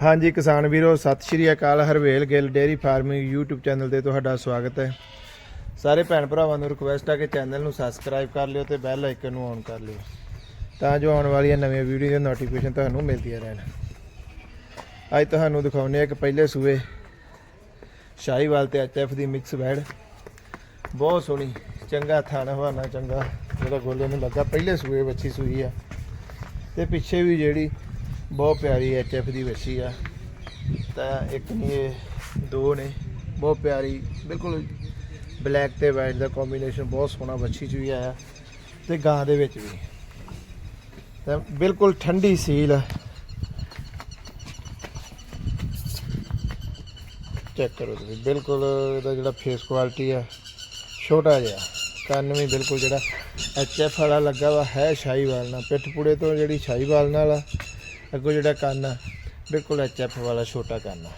ਹਾਂਜੀ, ਕਿਸਾਨ ਵੀਰੋ, ਸਤਿ ਸ਼੍ਰੀ ਅਕਾਲ, Harvel Gill dairy farming YouTube channel ਤੇ ਤੁਹਾਡਾ ਸਵਾਗਤ ਹੈ। ਸਾਰੇ ਭੈਣ ਭਰਾਵਾਂ ਨੂੰ ਰਿਕੁਐਸਟ ਹੈ ਕਿ ਚੈਨਲ ਨੂੰ ਸਬਸਕ੍ਰਾਈਬ ਕਰ ਲਿਓ ਤੇ ਬੈਲ ਆਈਕਨ ਨੂੰ ਔਨ ਕਰ ਲਿਓ, ਤਾਂ ਜੋ ਆਉਣ ਵਾਲੀਆਂ ਨਵੀਆਂ ਵੀਡੀਓ ਦੀਆਂ ਨੋਟੀਫਿਕੇਸ਼ਨ ਤੁਹਾਨੂੰ ਮਿਲਦੀਆਂ ਰਹਿਣ। ਅੱਜ ਤੁਹਾਨੂੰ ਦਿਖਾਉਂਦੇ ਹਾਂ ਇੱਕ ਪਹਿਲੇ ਸੂਏ ਸ਼ਾਹੀਵਾਲ ਤੇ ਐਚਐਫ ਦੀ ਮਿਕਸ ਬੈਡ ਬਹੁਤ ਸੋਹਣੀ, ਚੰਗਾ ਥਾਣਾ ਹਵਾਨਾ, ਚੰਗਾ, ਜਿਹੜਾ ਗੋਲੇ ਨੂੰ ਲੱਗਾ, ਪਹਿਲੇ ਸੂਏ ਬੱਚੀ ਸੂਈ ਆ। ਤੇ ਪਿੱਛੇ ਵੀ ਜਿਹੜੀ ਬਹੁਤ ਪਿਆਰੀ ਐਚਐਫ ਦੀ ਵੱਛੀ ਆ। ਤਾਂ ਇੱਕ ਨਹੀਂ ਇਹ ਦੋ ਨੇ। ਬਹੁਤ ਪਿਆਰੀ, ਬਿਲਕੁਲ ਬਲੈਕ ਤੇ ਵਾਈਟ ਦਾ ਕੰਬੀਨੇਸ਼ਨ ਬਹੁਤ ਸੋਹਣਾ ਵੱਛੀ ਚ ਵੀ ਆਇਆ ਤੇ ਗਾਂ ਦੇ ਵਿੱਚ ਵੀ। ਤਾਂ ਬਿਲਕੁਲ ਠੰਡੀ ਸੀਲ ਆ ਚੈੱਕ ਕਰੋ ਤੁਸੀਂ, ਬਿਲਕੁਲ ਇਹਦਾ ਜਿਹੜਾ ਫੇਸ ਕੁਆਲਿਟੀ ਆ, ਛੋਟਾ ਜਿਹਾ। ਕੰਨ ਵੀ ਬਿਲਕੁਲ ਜਿਹੜਾ ਐਚਐਫ ਵਾਲਾ ਲੱਗਾ ਵਾ, ਹੈ ਸ਼ਾਹੀਵਾਲ ਨਾਲ। ਪਿੱਠ ਪੂੜੇ ਤੋਂ ਜਿਹੜੀ ਸ਼ਾਹੀਵਾਲ ਨਾਲ ਆ ਅੱਗੋਂ ਜਿਹੜਾ ਕੰਨ ਆ, ਬਿਲਕੁਲ ਐਚਐਫ ਵਾਲਾ ਛੋਟਾ ਕੰਨ ਆ।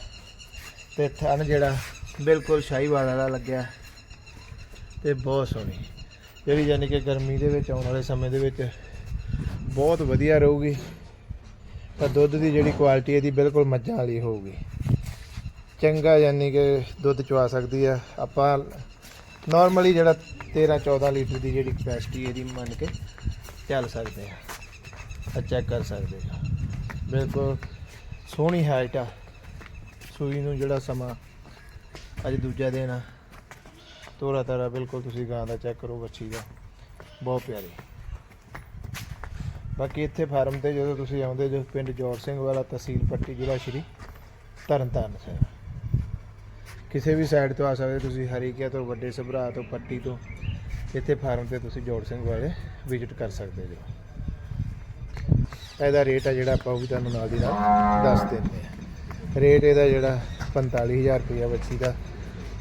ਤੇ ਥਣ ਜਿਹੜਾ ਬਿਲਕੁਲ ਸ਼ਾਹੀਵਾਲ ਵਾਲਾ ਲੱਗਿਆ। ਤੇ ਬਹੁਤ ਸੋਹਣੀ। ਜਿਹੜੀ ਯਾਨੀ ਕਿ ਗਰਮੀ ਦੇ ਵਿੱਚ ਆਉਣ ਵਾਲੇ ਸਮੇਂ ਦੇ ਵਿੱਚ ਬਹੁਤ ਵਧੀਆ ਰਹੂਗੀ। ਤਾਂ ਦੁੱਧ ਦੀ ਜਿਹੜੀ ਕੁਆਲਿਟੀ ਇਹਦੀ ਬਿਲਕੁਲ ਮੱਝਾਂ ਵਾਲੀ ਹੋਊਗੀ। ਚੰਗਾ ਯਾਨੀ ਕਿ ਦੁੱਧ ਚਵਾ ਸਕਦੀ ਆ। ਆਪਾਂ ਨਾਰਮਲੀ ਜਿਹੜਾ 13 14 ਲੀਟਰ ਦੀ ਜਿਹੜੀ ਕਪੈਸਿਟੀ ਇਹਦੀ ਮੰਨ ਕੇ ਚੱਲ ਸਕਦੇ ਆ। ਆ ਚੈੱਕ ਕਰ ਸਕਦੇ ਆ। ਬਿਲਕੁਲ ਸੋਹਣੀ ਹਾਈਟ ਆ। ਸੂਈ ਨੂੰ ਜਿਹੜਾ ਸਮਾਂ ਅੱਜ ਦੂਜਾ ਦਿਨ ਆ। ਤੋਰਾ ਤਾਰਾ ਬਿਲਕੁਲ ਤੁਸੀਂ ਗਾਂ ਦਾ ਚੈੱਕ ਕਰੋ ਬੱਚੀ ਦਾ। ਬਹੁਤ ਪਿਆਰੀ। ਬਾਕੀ ਇੱਥੇ ਫਾਰਮ ਤੇ ਜਦੋਂ ਤੁਸੀਂ ਆਉਂਦੇ ਜੋ ਪਿੰਡ ਜੋਰ ਸਿੰਘ ਵਾਲਾ ਤਹਿਸੀਲ ਪੱਟੀ ਜ਼ਿਲ੍ਹਾ ਸ਼੍ਰੀ ਤਰਨਤਾਰਨ ਸਾਹਿਬ। ਕਿਸੇ ਵੀ ਸਾਈਡ ਤੋਂ ਆ ਸਕਦੇ ਤੁਸੀਂ ਹਰੀਕਿਆ ਤੋਂ, ਵੱਡੇ ਸਭਰਾ ਤੋਂ, ਪੱਟੀ ਤੋਂ, ਇੱਥੇ ਫਾਰਮ ਤੇ ਤੁਸੀਂ ਜੋੜ ਸਿੰਘ ਵਾਲੇ ਵਿਜ਼ਿਟ ਕਰ ਸਕਦੇ ਜੋ। ਇਹਦਾ ਰੇਟ ਆ ਜਿਹੜਾ ਆਪਾਂ ਉਹ ਵੀ ਤੁਹਾਨੂੰ ਨਾਲ ਦੀ ਨਾਲ ਦੱਸ ਦਿੰਦੇ ਆ। ਰੇਟ ਇਹਦਾ ਜਿਹੜਾ 45000 ਰੁਪਇਆ ਬੱਚੀ ਦਾ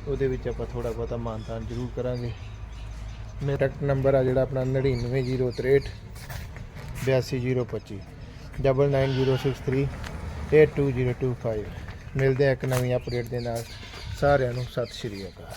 ਉਹਦੇ ਵਿੱਚ ਆਪਾਂ ਥੋੜਾ ਬਹੁਤਾ ਮਾਨਤਾਨ ਜ਼ਰੂਰ ਕਰਾਂਗੇ। ਮੇਰਾ ਕੰਟੈਕਟ ਨੰਬਰ ਆ ਜਿਹੜਾ ਆਪਣਾ 99063 82025 99063 82025 ਮਿਲਦੇ ਆ ਇੱਕ ਨਵੀਂ ਅਪਡੇਟ ਦੇ ਨਾਲ। ਸਾਰਿਆਂ ਨੂੰ ਸਤਿ ਸ਼੍ਰੀ ਅਕਾਲ।